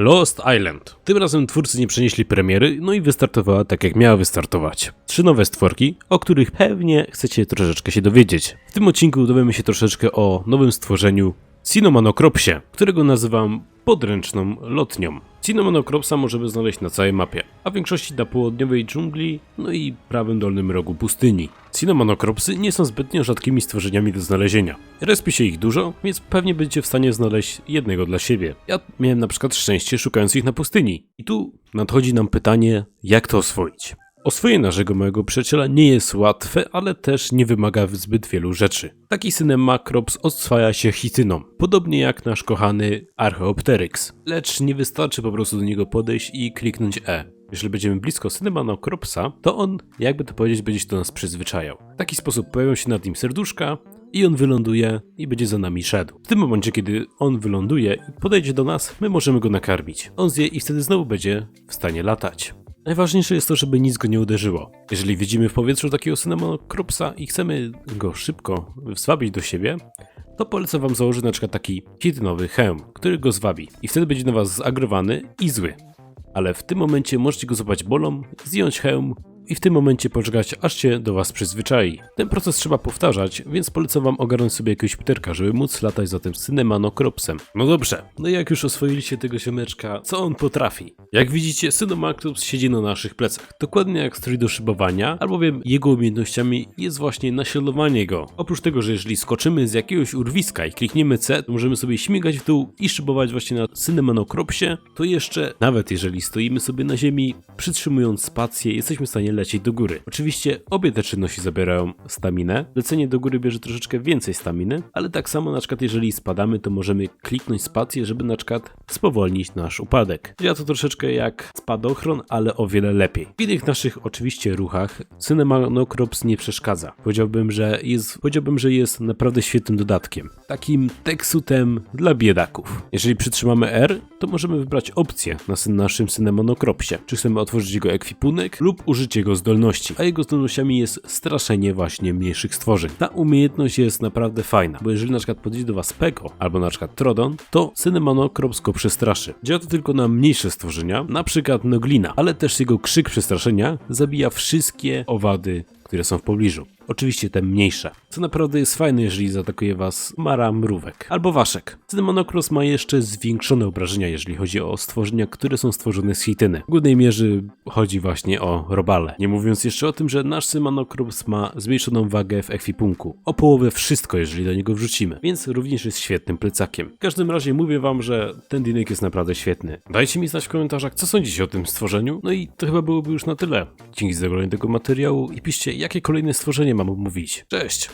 Lost Island. Tym razem twórcy nie przenieśli premiery, no i wystartowała tak jak miała wystartować. Trzy nowe stworki, o których pewnie chcecie troszeczkę się dowiedzieć. W tym odcinku dowiemy się troszeczkę o nowym stworzeniu Cinomanocropsie, którego nazywam podręczną lotnią. Cinomanocropsa możemy znaleźć na całej mapie, a w większości na południowej dżungli, no i prawym dolnym rogu pustyni. Cinomanocropsy nie są zbytnio rzadkimi stworzeniami do znalezienia. Respi się ich dużo, więc pewnie będziecie w stanie znaleźć jednego dla siebie. Ja miałem na przykład szczęście szukając ich na pustyni. I tu nadchodzi nam pytanie, jak to oswoić. Oswojenie naszego małego przyjaciela nie jest łatwe, ale też nie wymaga zbyt wielu rzeczy. Taki synem Macrops oswaja się chityną, podobnie jak nasz kochany Archaeopteryx. Lecz nie wystarczy po prostu do niego podejść i kliknąć E. Jeżeli będziemy blisko Cinemanocropsa, to on, jakby to powiedzieć, będzie się do nas przyzwyczajał. W taki sposób pojawią się nad nim serduszka i on wyląduje i będzie za nami szedł. W tym momencie, kiedy on wyląduje i podejdzie do nas, my możemy go nakarmić. On zje i wtedy znowu będzie w stanie latać. Najważniejsze jest to, żeby nic go nie uderzyło. Jeżeli widzimy w powietrzu takiego Cinemanocropsa i chcemy go szybko zwabić do siebie, to polecam wam założyć na przykład taki hitynowy hełm, który go zwabi i wtedy będzie na was zagrowany i zły. Ale w tym momencie możecie go złapać bolą, zdjąć hełm i w tym momencie poczekać, aż się do was przyzwyczai. Ten proces trzeba powtarzać, więc polecam wam ogarnąć sobie jakiegoś pterka, żeby móc latać za tym Cinemanocropsem. No dobrze, no i jak już oswoiliście tego siemeczka, co on potrafi? Jak widzicie, Cinemanocrops siedzi na naszych plecach, dokładnie jak strój do szybowania, albowiem jego umiejętnościami jest właśnie naśladowanie go. Oprócz tego, że jeżeli skoczymy z jakiegoś urwiska i klikniemy C, to możemy sobie śmigać w dół i szybować właśnie na Cinemanocropsie, to jeszcze, nawet jeżeli stoimy sobie na ziemi, przytrzymując spację, jesteśmy w stanie lecieć do góry. Oczywiście obie te czynności zabierają staminę. Lecenie do góry bierze troszeczkę więcej staminy, ale tak samo na przykład jeżeli spadamy, to możemy kliknąć spację, żeby na przykład spowolnić nasz upadek. Działa to troszeczkę jak spadochron, ale o wiele lepiej. W innych naszych oczywiście ruchach Cinemanocrops nie przeszkadza. Powiedziałbym, że jest, powiedziałbym, że jest naprawdę świetnym dodatkiem. Takim teksutem dla biedaków. Jeżeli przytrzymamy R, to możemy wybrać opcję na naszym Cinemanocropsie. Czy chcemy otworzyć jego ekwipunek lub użyć jego zdolności. A jego zdolnościami jest straszenie właśnie mniejszych stworzeń. Ta umiejętność jest naprawdę fajna, bo jeżeli na przykład podejdzie do was Peko albo na przykład Trodon, to Cinemanocrops go przestraszy. Działa to tylko na mniejsze stworzenia, na przykład Noglina, ale też jego krzyk przestraszenia zabija wszystkie owady, które są w pobliżu. Oczywiście te mniejsze. Co naprawdę jest fajne, jeżeli zaatakuje was Mara Mrówek albo Waszek. Cinemonocross ma jeszcze zwiększone obrażenia, jeżeli chodzi o stworzenia, które są stworzone z hityny. W głównej mierze chodzi właśnie o robale. Nie mówiąc jeszcze o tym, że nasz Cinemonocross ma zmniejszoną wagę w ekwipunku. O połowę wszystko, jeżeli do niego wrzucimy. Więc również jest świetnym plecakiem. W każdym razie mówię wam, że ten dinek jest naprawdę świetny. Dajcie mi znać w komentarzach, co sądzicie o tym stworzeniu. No i to chyba byłoby już na tyle. Dzięki za oglądanie tego materiału i piszcie, jakie kolejne stworzenie mam omówić. Cześć!